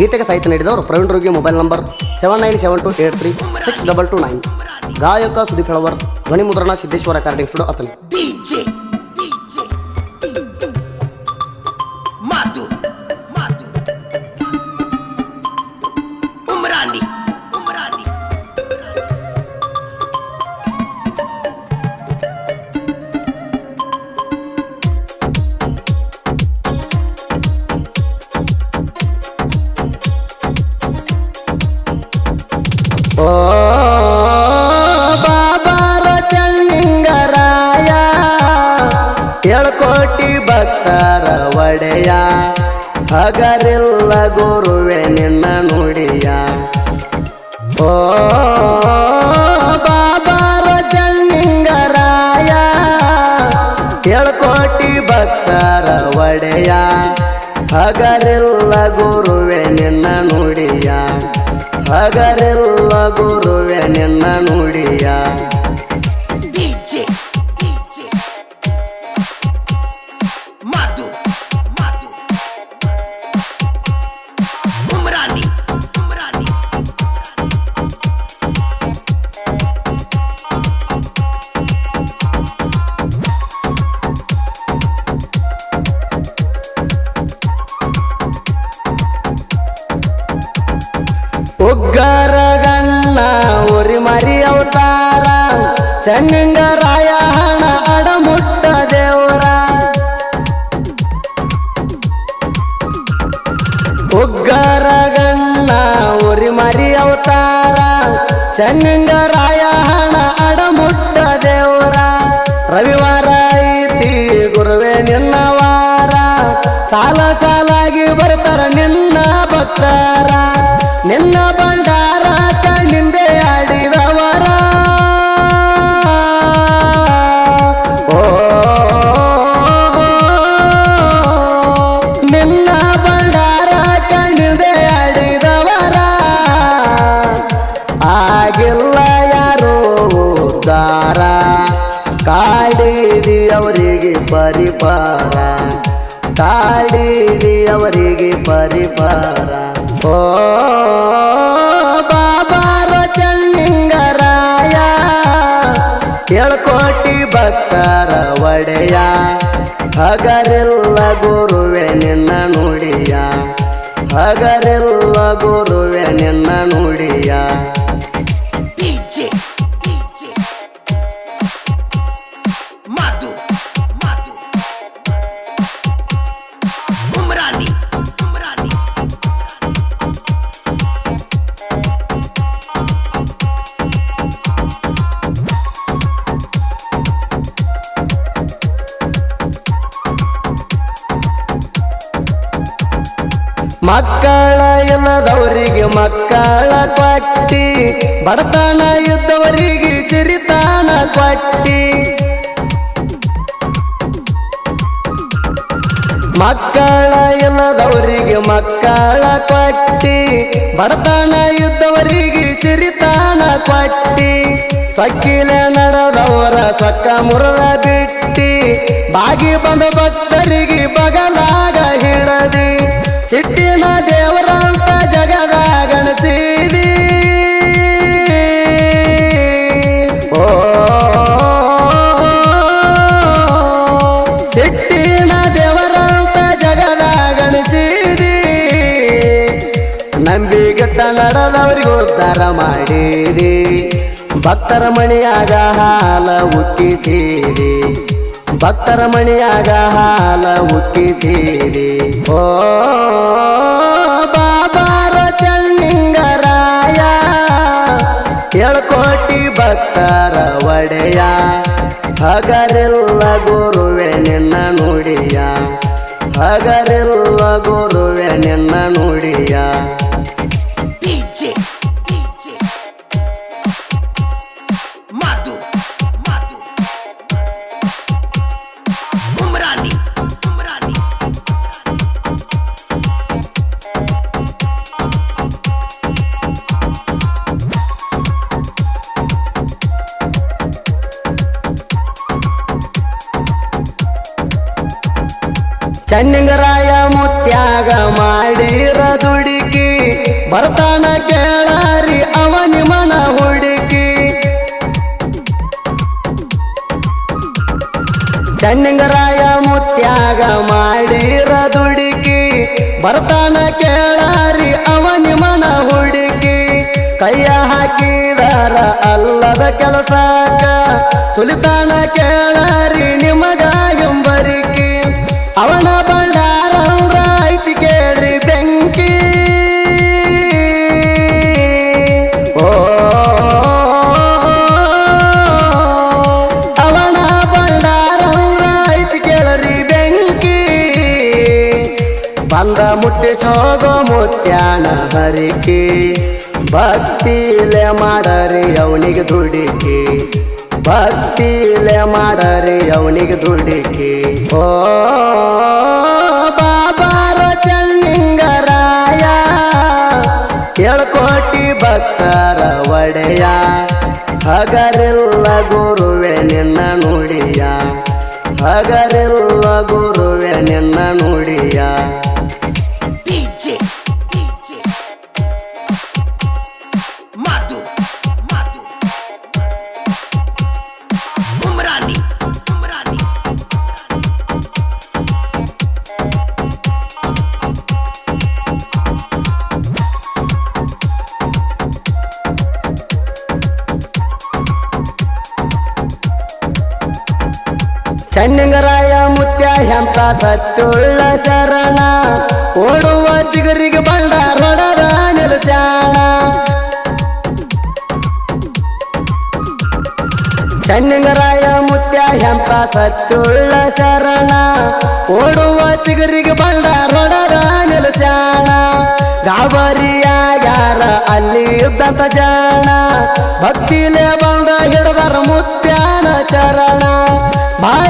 ಗೀತೆಗೆ ಸಾಹಿತ್ಯ ನೀಡಿದವರು ಪ್ರವೀಣ್ ರೋಗಿ, mobile number seven nine seven two eight three six double two nine. ಗಾಯಕ ಸುದೀಪ್ ಹೆಳವರ್ ಧ್ವನಿ ಮುದ್ರಣ ಸಿದ್ದೇಶ್ವರ ಕಾರ್ಡಿಂಗ್ ಸ್ಟುಡಿಯೋ ಅತನಿ ಭಕ್ತರ ಒಡೆಯ. ಹಗರಿಲ್ಲ ಗುರುವೆ, ನಿನ್ನ ನುಡಿಯ. ಓ ಬಾಬಾರ ಚನ್ನಿಂಗರಾಯ ಏಳ್ಕೋಟಿ ಭಕ್ತರ ಒಡೆಯ. ಹಗರಿಲ್ಲ ಗುರುವೆ, ನಿನ್ನ ನುಡಿಯ. ಹಗರಿಲ್ಲ ಗುರುವೆ, ನಿನ್ನ ನುಡಿಯ. ಸಾಲ ಸಾಲಾಗಿ ಬರ್ತಾರ ನಿನ್ನ ಭಕ್ತರ. ನಿನ್ನ ಬಂಡಾರ ಕಾಡಿದಿ ಅವರಿಗೆ ಪರಿಪಾರ ಓ ಬಾಬಾರ ಚನ್ನಿಂಗರಾಯ ಕೋಟಿ ಭಕ್ತರ ಒಡೆಯ, ಹಗರೆಲ್ಲ ಗುರುವೆ ನಿನ್ನ ನುಡಿಯ, ಹಗರೆಲ್ಲ ಗುರುವೆ ನಿನ್ನ ನುಡಿಯ. ಮಕ್ಕಳ ಎಲ್ಲದವರಿಗೆ ಮಕ್ಕಳ ಕೊಟ್ಟಿ, ಬಡತನ ಇದ್ದವರಿಗೆ ಸಿರಿತಾನ ಕೊಟ್ಟಿ. ಮಕ್ಕಳ ಎಲ್ಲದವರಿಗೆ ಮಕ್ಕಳ ಕೊಟ್ಟಿ, ಬಡತನ ಇದ್ದವರಿಗೆ ಸಿರಿತಾನ ಕೊಟ್ಟಿ. ಸಕ್ಕಿಲೆ ನಡೆದವರ ಸಕ್ಕ ಮುರದ ಬಿಟ್ಟಿ, ಬಾಗಿ ಬಂದ ಭಕ್ತರಿಗೆ ಬಗಲಾಗ ಉತ್ತರ ಉದ್ಧಾರ ಮಾಡಿದೆ. ಭಕ್ತರ ಮಣಿಯಾಗ ಹಾಲ ಹುಟ್ಟಿಸಿದೆ ಭಕ್ತರ ಮಣಿಯಾಗ ಹಾಲ ಹುಟ್ಟಿಸಿದೆ ಓ ಬಾಬಾರ ಚನ್ನಿಂಗರಾಯ ಏಳ್ಕೋಟಿ ಭಕ್ತರ ಒಡೆಯ, ಹಗರೆಲ್ಲ ಗುರುವೆ ನಿನ್ನ ನುಡಿಯ, ಹಗರೆಲ್ಲ ಗುರುವೆ ನಿನ್ನ ನುಡಿಯ. ಚನ್ನಿಂಗರಾಯ ಮುತ್ಯಾಗ ಮಾಡಿರ ದುಡುಕಿ, ಬರ್ತಾನ ಕೇಳಾರಿ ಅವನಿ ಮನ ಹುಡುಕಿ. ಚನ್ನಿಂಗರಾಯ ಮುತ್ಯಾಗ ಮಾಡಿರ ದುಡುಕಿ, ಬರ್ತಾನ ಕೇಳಾರಿ ಅವನಿ ಮನ ಹುಡುಕಿ. ಕೈಯ ಹಾಕಿದಾರ ಅಲ್ಲದ ಕೆಲಸಕ್ಕ, ಸುಲಿತಾನ ಕೇಳಾರಿ ನಿಮಗ ಅವನ ಬಂಡಾರ ಐತಿ ಕೇಳ್ರಿ ಬೆಂಕಿ. ಓ, ಅವನ ಕೇಳ್ರಿ ಬೆಂಕಿ. ಬಂದ ಮುಟ್ಟಿಸೋಗೋ ಮುತ್ಯಾನ ಹರಿಕೆ. ಭಕ್ತಿಲೆ ಮಾಡರಿ ಅವನಿಗೆ ದುಡಿಕೆ. ಭಕ್ತಿಲೆ ಮಾಡರಿ ಅವನಿಗೆ ದುಡಿಕೆ. ಓ ಬಾಬಾರ ಚನ್ನಿಂಗರಾಯ ಕೇಳ್ಕೋಟಿ ಭಕ್ತರ ಒಡೆಯ, ಹಗರಿಲ್ಲ ಗುರುವೆ ನಿನ್ನ ನುಡಿಯ, ಹಗರಿಲ್ಲ ಗುರುವೆ ನಿನ್ನ ನುಡಿಯ. ಚನ್ನಿಂಗರಾಯ ಮುತ್ಯ ಎಂತ ಸತ್ತುಳ್ಳ ಶರಣ, ಓಡುವ ಚಿಗರಿಗೆ ಬಂದ ರೊಡರ ನೆಲಸ್ಯಾಣ. ಚೆನ್ನಂಗರಾಯ ಮುತ್ಯ ಎಂತ ಸತ್ತುಳ್ಳ ಶರಣ, ಓಡುವ ಚಿಗುರಿಗೆ ಬಂಡ ನೆಲಸ್ಯಾಣ. ಗಾಬರಿಯ ಯಾರ ಅಲ್ಲಿ ಇದ್ದಂತ ಜಾಣ, ಭಕ್ತಿಲೆ ಬಂದ ಹಿಡದರ ಮುತ್ಯಾನ ಚರಣ. ಬಾಳ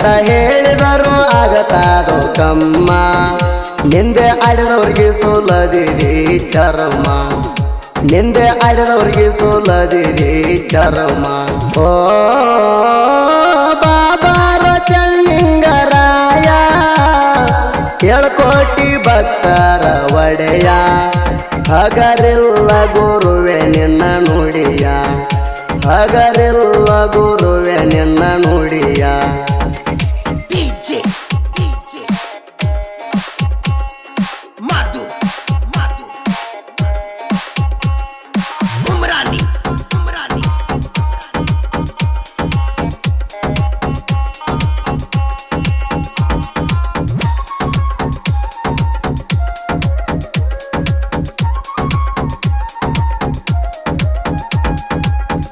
ಎಷ್ಟ ಹೇಳಿದರು ಆಗತಾದು ಕಮ್ಮ. ನಿಂದೆ ಆಡಿದವ್ರಿಗೆ ಸೋಲದಿದೆ ಚರ್ಮ. ನಿಂದೆ ಆಡಿದವ್ರಿಗೆ ಸೋಲದಿದೆ ಚರ್ಮ. ಓ ಬಾಬಾರ ಚನ್ನಿಂಗರಾಯ ಕೇಳ್ಕೋಟಿ ಭಕ್ತರ ಒಡೆಯ. ಹಗರಿಲ್ಲ ಗುರುವೆ ನಿನ್ನ ನುಡಿಯ. ಹಗರಿಲ್ಲ ಗುರುವೆ ನಿನ್ನ ನುಡಿಯ.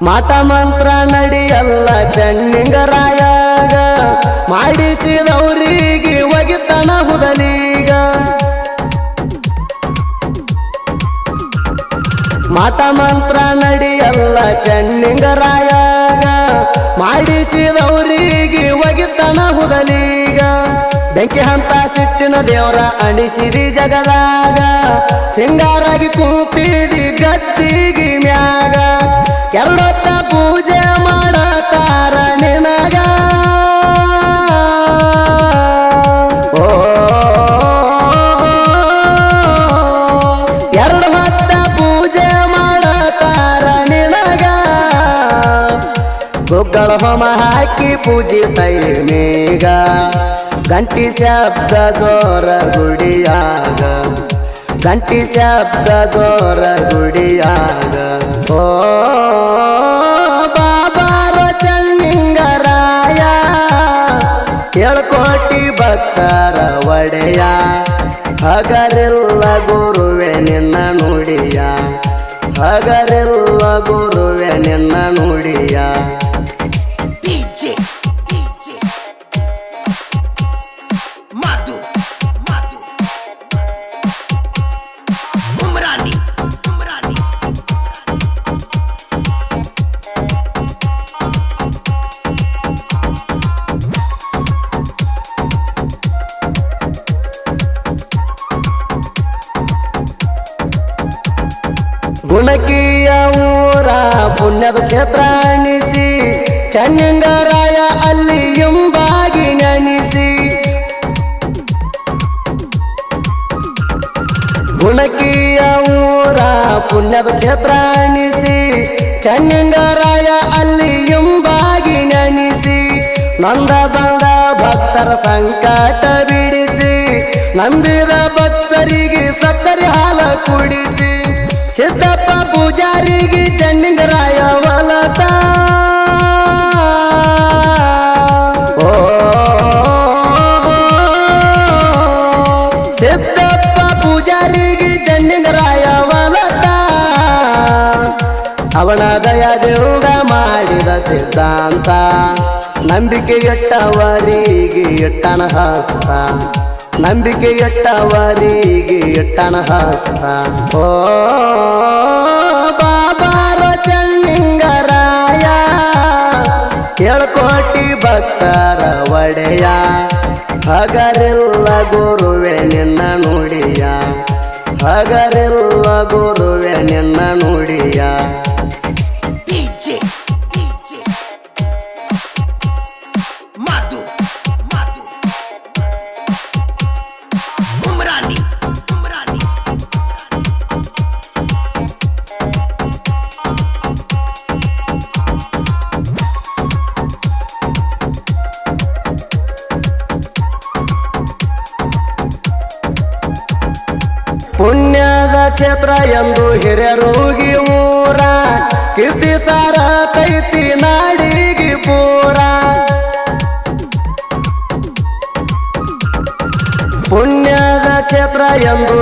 ಮಾಟ ಮಂತ್ರ ನಡಿಯಲ್ಲ ಚನ್ನಿಂಗರಾಯಾಗ ಮಾಡಿಸಿದವರಿಗೆ ಒಗಿತನ ಹುದಲೀಗ. ಮಾಟ ಮಂತ್ರ ನಡಿಯಲ್ಲ ಚನ್ನಿಂಗರಾಯಾಗ ಮಾಡಿಸಿದವರಿಗೆ ಒಗಿತನ ಹುದಲೀಗ. ಬೆಂಕಿ ಹಂತ ಸಿಟ್ಟಿನ ದೇವರ ಅಣಿಸಿದಿ ಜಗದಾಗ. ಸಿಂಗಾರಾಗಿ ಕೂತಿದಿ ಗತ್ತಿಗಿ ಮ್ಯಾಗ. ಎರಡೊತ್ತ ಪೂಜೆ ಮಾಡತಾರ ನಿನಗ. ಓ ಎರಡು ಹೊತ್ತ ಪೂಜೆ ಮಾಡತಾರ ನಿನಗ. ಗುಗ್ಗಳ ಹೋಮ ಹಾಕಿ ಪೂಜೆ ತೈಮೇಗ ಗಂಟಿ ಶಬ್ದ ಜೋರ ಗುಡಿಯಾಗ. ಗಂಟಿ ಶಬ್ದ ದೋರ ಗುಡಿಯಾಗ ಓ ಬಾಬಾರ ಚನ್ನಿಂಗರಾಯ ಕೇಳ್ಕೋಟಿ ಭಕ್ತರ ಒಡೆಯ. ಹಗರಿಲ್ಲ ಗುರುವೆ ನಿನ್ನ ನುಡಿಯ. ಹಗರಿಲ್ಲ ಗುರುವೆ ನಿನ್ನ ನುಡಿಯ. ಪುಣ್ಯದ ಕ್ಷೇತ್ರ ಅನಿಸಿ ಚನ್ನಂಗರಾಯ ಅಲ್ಲಿ ಎಂಬಾಗಿ ನನಿಸಿ ಗುಣಕಿಯ ಊರ ಪುಣ್ಯದ ಕ್ಷೇತ್ರ ಅನಿಸಿ ಚನ್ನಂಗರಾಯ ಅಲ್ಲಿ ಎಂಬಾಗಿ ನನಿಸಿ ನಂದ ಬಂದ ಭಕ್ತರ ಸಂಕಟ ಬಿಡಿಸಿ, ನಂದಿದ ಭಕ್ತರಿಗೆ ಸಕ್ಕರೆ ಹಾಲ ಕುಡಿಸಿ. ಸಿದ್ದಪ್ಪ ಪೂಜಾರಿಗೆ ಚನ್ನಂಗರಾಯ ಅವನ ದಯದೇವುಡ ಮಾಡಿದ ಸಿದ್ಧಾಂತ. ನಂಬಿಕೆ ಎಟ್ಟವರಿಗೆ ಎಟ್ಟನ ಹಸ್ತ ನಂಬಿಕೆ ಎಟ್ಟವರಿಗೆ ಎಟ್ಟನ ಹಸ್ತ ಓ ಬಾಬಾರ ಚನ್ನಿಂಗರಾಯ ಕೇಳ್ಕೋಟಿ ಭಕ್ತರ ಒಡೆಯ. ಹಗರೆಲ್ಲ ಗುರುವೆ ನಿನ್ನ ನುಡಿಯ. ಹಗರೆಲ್ಲ ಗುರುವೆ ನಿನ್ನ ನುಡಿಯ. ಕೀರ್ತಿ ಸಾರ ಕೈತಿ ನಾಡಿಗೆ ಪೂರ. ಪುಣ್ಯದ ಕ್ಷೇತ್ರ ಎಂದು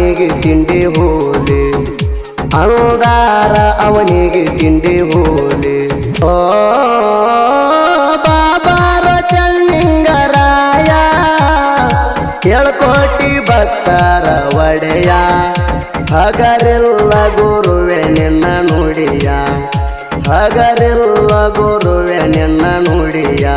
ಅವನಿಗೆ ತಿಂಡಿ ಹೋಲಿ. ಅಂಗಾರ ಅವನಿಗೆ ತಿಂಡಿ ಹೋಲಿ. ಓ ಬಾಬಾರ ಚನ್ನಿಂಗರಾಯ ಕೇಳ್ಕೋಟಿ ಭಕ್ತರ ಒಡೆಯ. ಹಗರಿಲ್ಲ ಗುರುವೆ ನಿನ್ನ ನುಡಿಯ. ಹಗರಿಲ್ಲ ಗುರುವೆ ನಿನ್ನ ನುಡಿಯ.